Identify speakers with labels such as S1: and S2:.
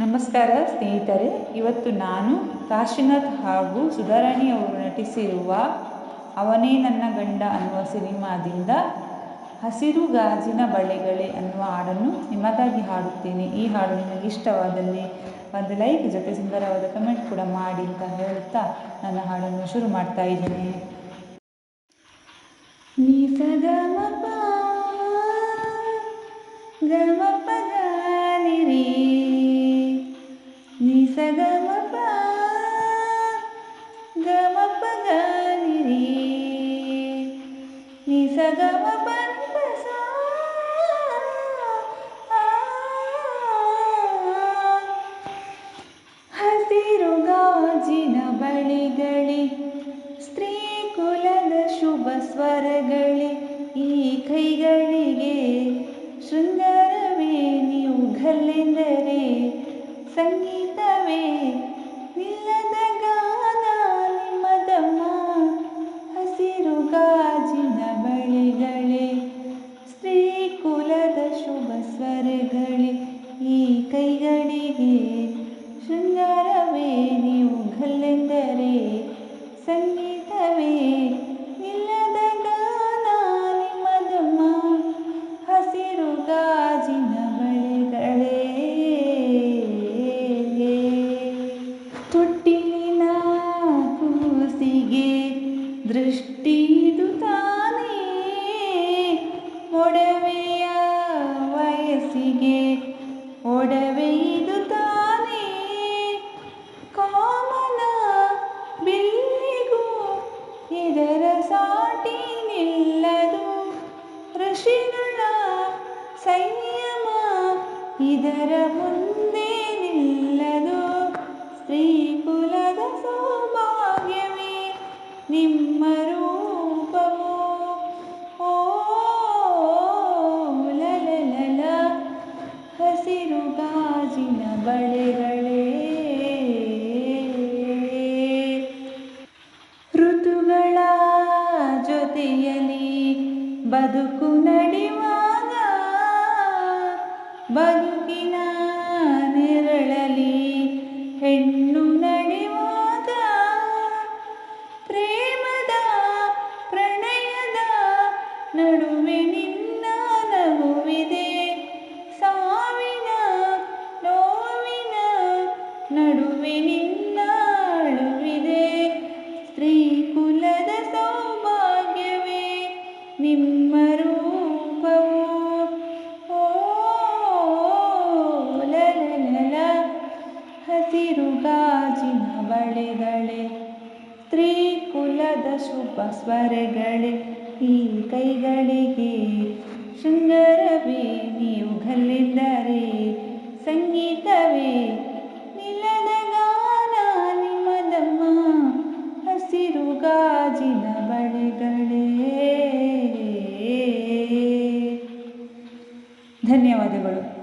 S1: ನಮಸ್ಕಾರ ಸ್ನೇಹಿತರೆ, ಇವತ್ತು ನಾನು ಕಾಶಿನಾಥ್ ಹಾಗೂ ಸುಧಾರಾಣಿ ಅವರು ನಟಿಸಿರುವ ಅವನೇ ನನ್ನ ಗಂಡ ಅನ್ನುವ ಸಿನಿಮಾದಿಂದ ಹಸಿರು ಗಾಜಿನ ಬಳೆಗಳೇ ಅನ್ನುವ ಹಾಡನ್ನು ನಿಮಗಾಗಿ ಹಾಡುತ್ತೇನೆ. ಈ ಹಾಡು ನಿಮಗೆ ಇಷ್ಟವಾದಲ್ಲಿ ಒಂದು ಲೈಕ್, ಜೊತೆ ಸುಂದರವಾದ ಕಮೆಂಟ್ ಕೂಡ ಮಾಡಿ ಅಂತ ಹೇಳುತ್ತಾ ನನ್ನ ಹಾಡನ್ನು ಶುರು ಮಾಡ್ತಾ ಇದ್ದೇನೆ. ನೀ ಗಮಪ ನೀ ಸಗಮಪ ಹಸಿರು ಗಾಜಿನ ಬಳಿಗಳಿ, ಸ್ತ್ರೀ ಕುಲದ ಶುಭ ಸ್ವರಗಳಿ, ಈ ಕೈಗಳಿಗೆ ಶೃಂಗಾರವೇ ನೀವು ಗಲ್ಲೆಂದರೆ ಸಂಗೀತವೇ ದೃಷ್ಟಿದು ತಾನೇ. ಒಡವೆಯ ವಯಸ್ಸಿಗೆ ಒಡವೆಯಿದು ತಾನೇ. ಕಾಮನ ಬಿಲ್ಲಿಗೂ ಇದರ ಸಾಟಿ ನಿಲ್ಲದು. ಋಷಿಗಳ ಸಂಯಮ ಇದರ ಮುಂದೆ ನಿಲ್ಲದು. ಸ್ತ್ರೀ ನಿಮ್ಮ ರೂಪವು? ಓ ಲಲಲಲ. ಹಸಿರು ಗಾಜಿನ ಬಳೆಗಳೇ. ಋತುಗಳ ಜೊತೆಯಲ್ಲಿ ಬದುಕು ನಡುವೆ ನಿನ್ನ ನಗುವಿದೆ. ಸಾವಿನ ನೋವಿನ ನಡುವೆ ನಿನ್ನ ಅಳುವಿದೆ. ಸ್ತ್ರೀ ಕುಲದ ಸೌಭಾಗ್ಯವೇ ನಿಮ್ಮ ರೂಪವು. ಓ ಲಲಲಲ, ಹಸಿರು ಗಾಜಿನ ಬಳೆಗಳೇ, ಸ್ತ್ರೀ ಕುಲದ ಶುಭ ಸ್ವರಗಳೇ ಈ ಕೈಗಳಿಗೆ ಶೃಂಗಾರವೇ ನೀವು ಗಲ್ಲೆಂದರೆ ಸಂಗೀತವೇ ನಿಲ್ಲದ ಗಾನ ನಿಮ್ಮದಮ್ಮ ಹಸಿರು ಗಾಜಿನ ಬಳೆಗಳೇ. ಧನ್ಯವಾದಗಳು.